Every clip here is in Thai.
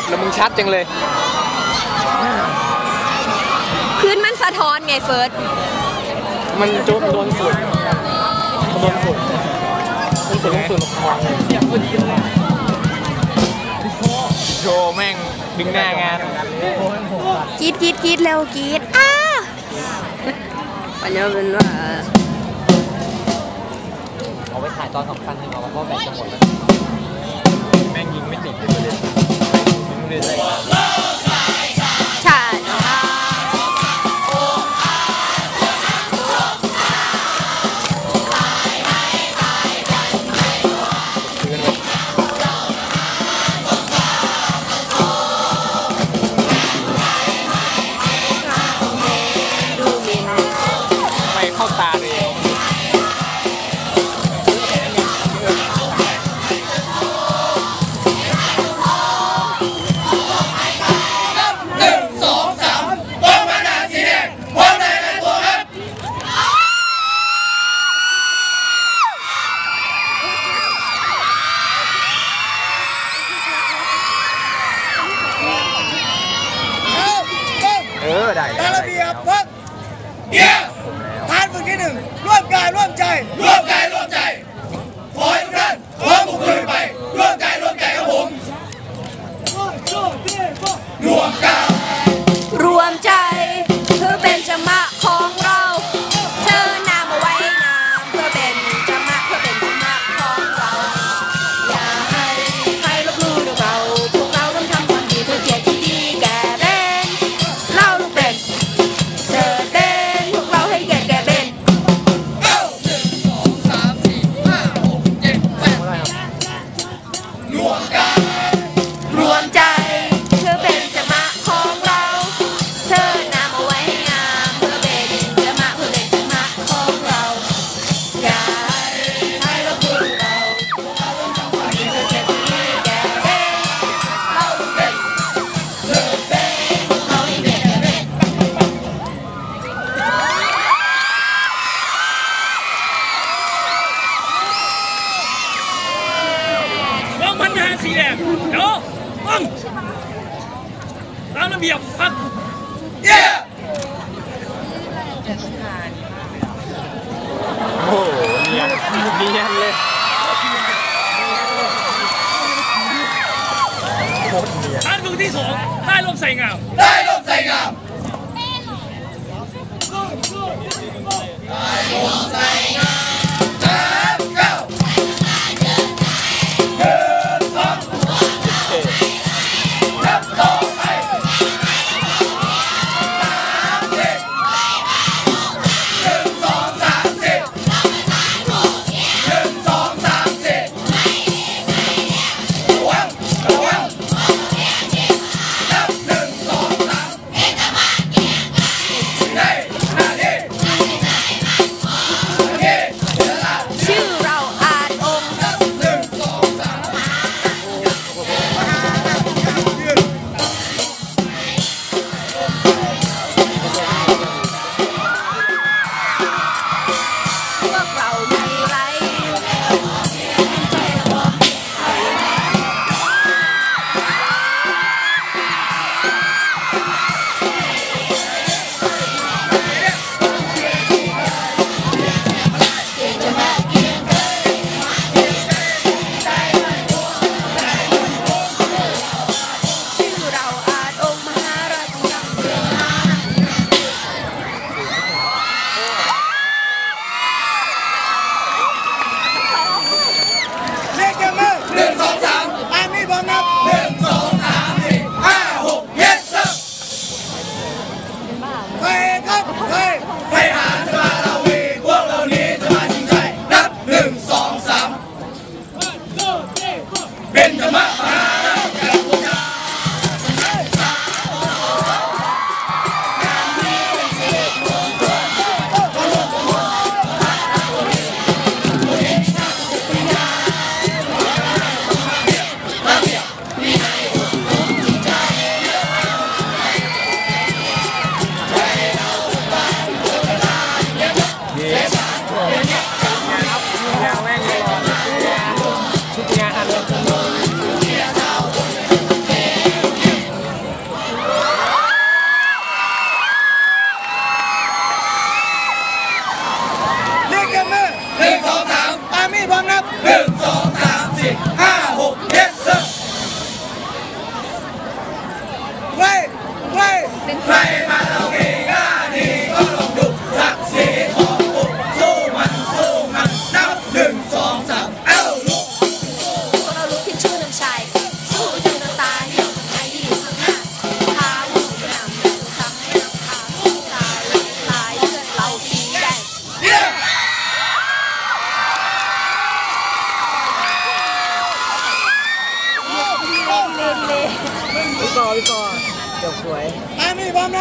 บนะมึงชัดจังเลย พื้นมันสะท้อนไงเฟิร์สมันโจนโดนฝุ่นมันโดนฝุ่นมันฝุ่นฝุ่นคองโชว์แม่งดึงหน้างานกรีดกรีดกรีดเร็วกรีดอ้าปัญญาเป็นว่าเอาไว้ถ่ายตอนสำคัญให้มาเพราะแบตจะหมดแล้วแม่งยิงไม่ติดเลย ประ ได้ตามระเบียบพักเยี่ยทานฝึกที่หนึ่งร่วมกายร่วมใจ ร่วมกายร่วมใจขอให้ทุกท่านพร้อมบุกลุยไป ร่วมกายร่วมใจครับผมรวมกายรวมใจเพื่อเป็นจังหวะ เนียนทานฝึกที่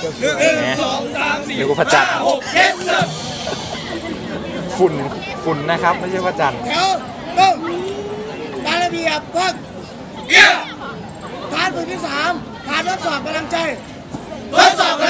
หนึ่งสองสามสี่ห้าหกเจ็ดสิบฝุ่นฝุ่นนะครับ ไม่ใช่พระจันทร์เขาต้องตามระเบียบเพิ่งเยี่ยมฐานฝุ่นที่สามฐานทดสอบกำลังใจทดสอบกำ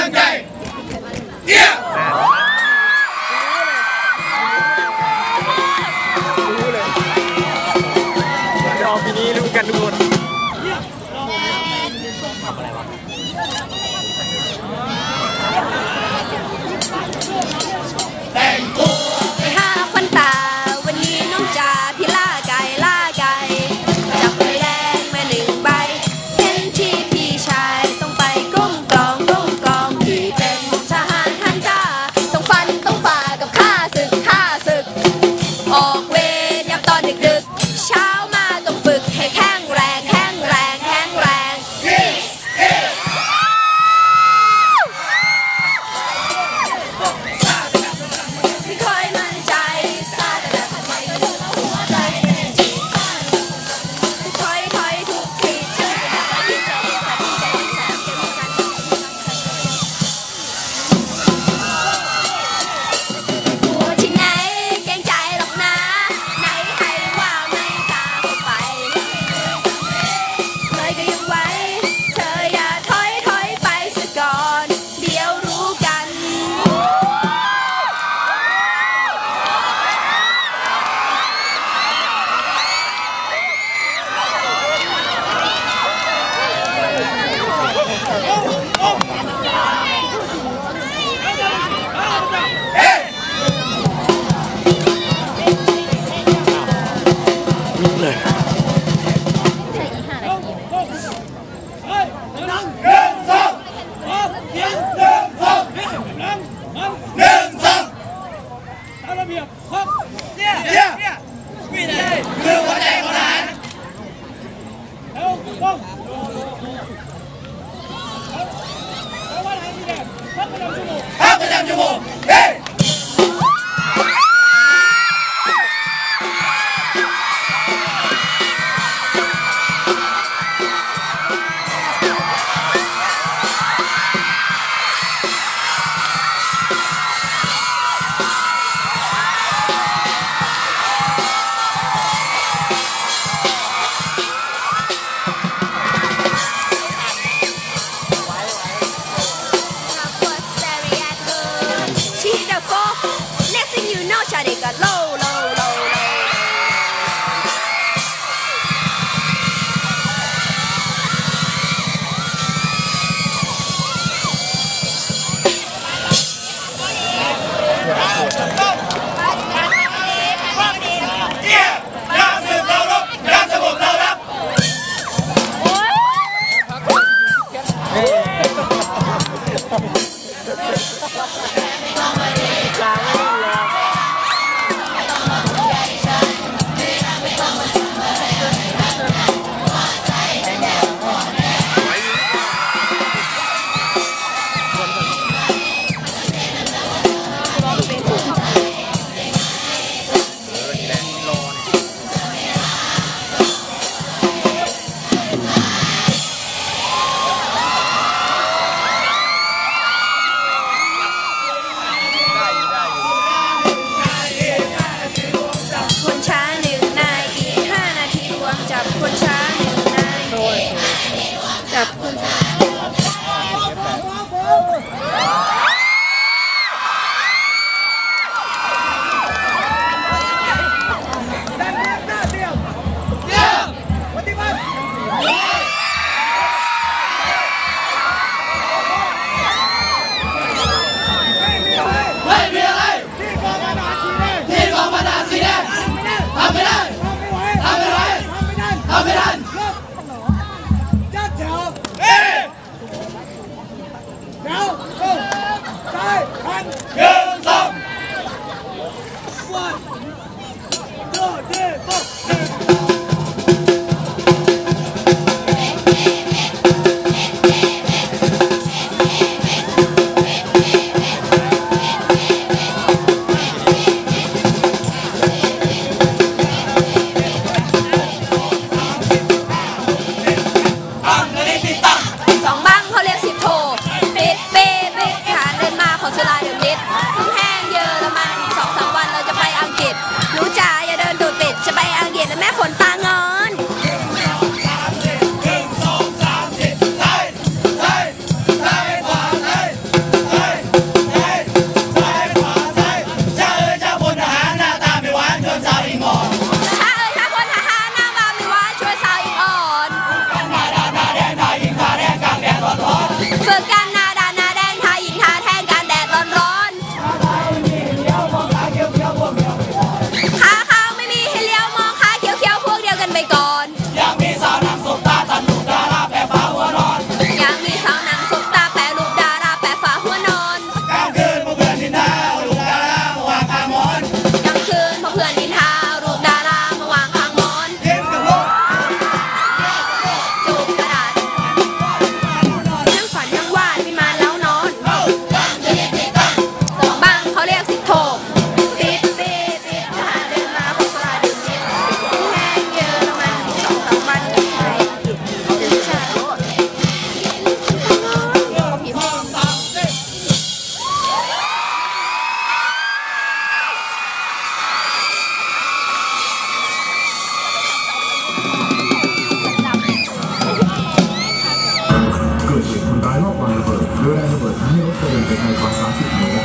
ลัง Gun! 特别เดินไปไ